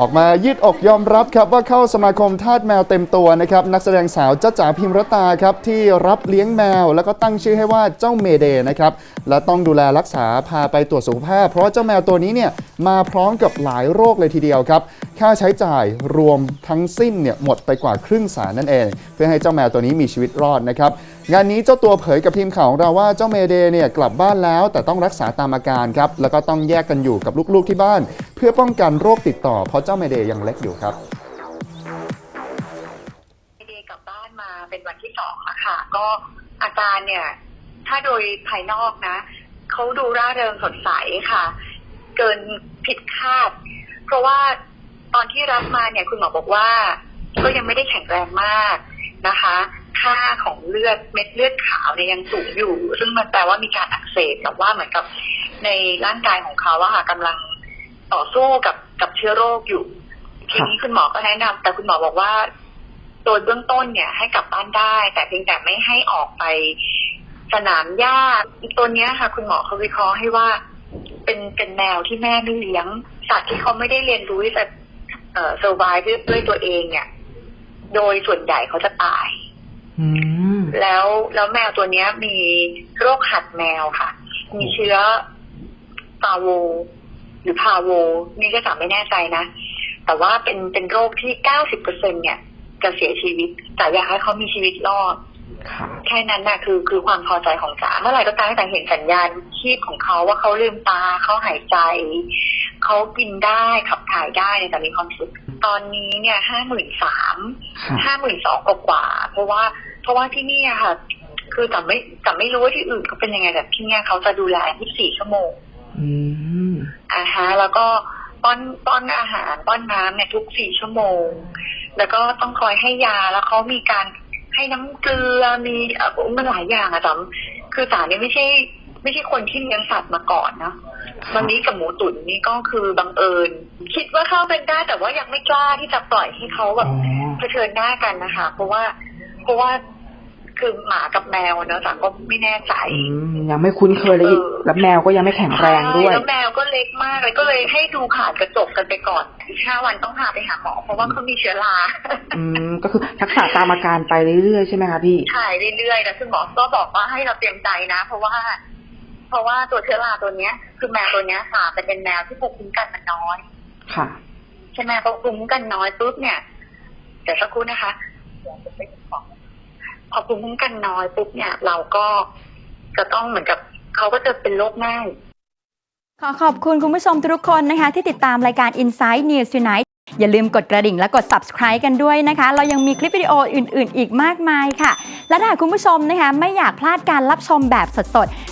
ออกมายืดอกยอมรับครับว่าเข้าสมาคมทาสแมวเต็มตัวนะครับนักแสดงสาวจ้าจ๋าพิมรตาครับที่รับเลี้ยงแมว แล้วก็ตั้งชื่อให้ว่าเจ้าเมเดย์นะครับและต้องดูแลรักษาพาไปตรวจสุขภาพ เพราะเจ้าแมวตัวนี้เนี่ยมาพร้อมกับหลายโรคเลยทีเดียวครับ ค่าใช้จ่ายรวมทั้งสิ้นเนี่ยหมดไปกว่าครึ่งแสนนั่นเอง เพื่อให้เจ้าแมวตัวนี้มีชีวิตรอดนะครับงานนี้เจ้าตัวเผยกับทีมข่าวของเราว่าเจ้าเมเดย์เนี่ยกลับบ้านแล้ว แต่ต้องรักษาตามอาการครับแล้วก็ต้องแยกกันอยู่กับลูกๆที่บ้าน เพื่อป้องกันโรคติดต่อ เพราะเจ้าเมเดย์ยังเล็กอยู่ครับเดย์กลับบ้านมาเป็นวันที่สองอะค่ะ ก็อาการเนี่ยถ้าโดยภายนอกนะเขาดูร่าเริงสดใสค่ะ เกินผิดคาด เพราะว่า ตอนที่รับมาเนี่ยคุณหมอบอกว่า ก็ยังไม่ได้แข็งแรงมากนะคะ ค่าของเลือดเม็ดเลือดขาวเนี่ยยังสูงอยู่ ซึ่งมันแปลว่ามีการอักเสบแต่ว่าเหมือนกับในร่างกายของเขาอะค่ะกำลังต่อสู้กับกับเชื้อโรคอยู่ ทีนี้คุณหมอก็แนะนำแต่คุณหมอบอกว่า โดยเบื้องต้นเนี่ย ให้กลับบ้านได้ แต่เพียงแต่ไม่ให้ออกไปสนามหญ้าตัวเนี้ยค่ะ คุณหมอเขาวิเคราะห์ให้ว่า เป็นเป็นแมวที่แม่ไม่เลี้ยงสัตว์ที่เขาไม่ได้เรียนรู้ที่ เอ่อ survive ด้วยด้วยตัวเองเนี่ย โดยส่วนใหญ่เขาจะตายอืมแล้วแล้วแมวตัวเนี้ย มีโรคหัดแมวค่ะ มีเชื้อปาโว หรือพาโว นี่ก็จำไม่แน่ใจนะ แต่ว่าเป็นเป็นโรคที่เก้าสิบเปอร์เซ็นเนี่ย จะเสียชีวิตแต่อยากให้เขามีชีวิตรอดค่ะแค่นั้นน่ะคือคือความพอใจของจ๋าเมื่อไหร่ก็ตามแต่เห็นสัญญาณชีพของเขาว่าเขาลืมตาเขาหายใจ เขากินได้ขับ ถ่ายได้เนี่ยแต่มีความสุขตอนนี้เนี่ยห้าหมื่นสามค่ะห้าหมื่นสองกว่าๆเพราะว่าเพราะว่าที่นี่อะค่ะ คือแต่ไม่แต่ไม่รู้ว่าที่อื่นเขาเป็นยังไงแต่ที่เนี่ยเขาจะดูแล24ชั่วโมงอืมอ่าฮะแล้วก็ป้อนป้อนอาหารป้อนน้ำเนี่ยทุก4ชั่วโมง แล้วก็ต้องคอยให้ยาแล้วเขามีการให้น้ำเกลือมีเอ่อมันหลายอย่างอะจำคือจ๋าเนี่ยไม่ใช่ ไม่ใช่คนที่เลี้ยงสัตว์มาก่อนเนาะ วันนี้กับหมูตุ๋นนี่ก็คือบังเอิญ คิดว่าเข้าเป็นได้แต่ว่ายังไม่กล้าที่จะปล่อยให้เขาแบบอ๋อเผชิญหน้ากันนะคะเพราะว่าเพราะว่าคือหมากับแมวเนอะแต่ก็ไม่แน่ใจอืมยังไม่คุ้นเคยเลยอีกเออแล้วแมวก็ยังไม่แข็งแรงด้วยใช่แล้วแมวก็เล็กมากเลยก็เลยให้ดูขาดกระจกกันไปก่อนอีกห้าวันต้องพาไปหาหมอ เพราะว่าเขามีเชื้อราอืมก็คือรักษาตามอาการไปเรื่อยๆใช่ไหมคะพี่ถ่ายเรื่อยๆแล้วคุณหมอก็บอกว่าให้เราเตรียมใจนะ เพราะว่า เพราะว่าตัวเชื้อราตัวเนี้ย คือแมวตัวเนี้ยค่ะจะเป็นแมวที่ภูมิคุ้มกันมันน้อย ค่ะ ใช่ไหมพอภูมิคุ้มกันน้อยปุ๊บเนี่ยเดี๋ยวสักครู่นะคะพอภูมิคุ้มกันน้อยปุ๊บเนี่ย เราก็จะต้องเหมือนกับเขาก็จะเป็นโรคง่ายขอขอบคุณคุณผู้ชมทุกคนนะคะ ที่ติดตามรายการ Inside News Tonight อย่าลืมกดกระดิ่งและกด subscribe กันด้วยนะคะ เรายังมีคลิปวิดีโออื่น ๆ อีกมากมายค่ะ และถ้าหากคุณผู้ชมนะคะไม่อยากพลาดการรับชมแบบสดๆ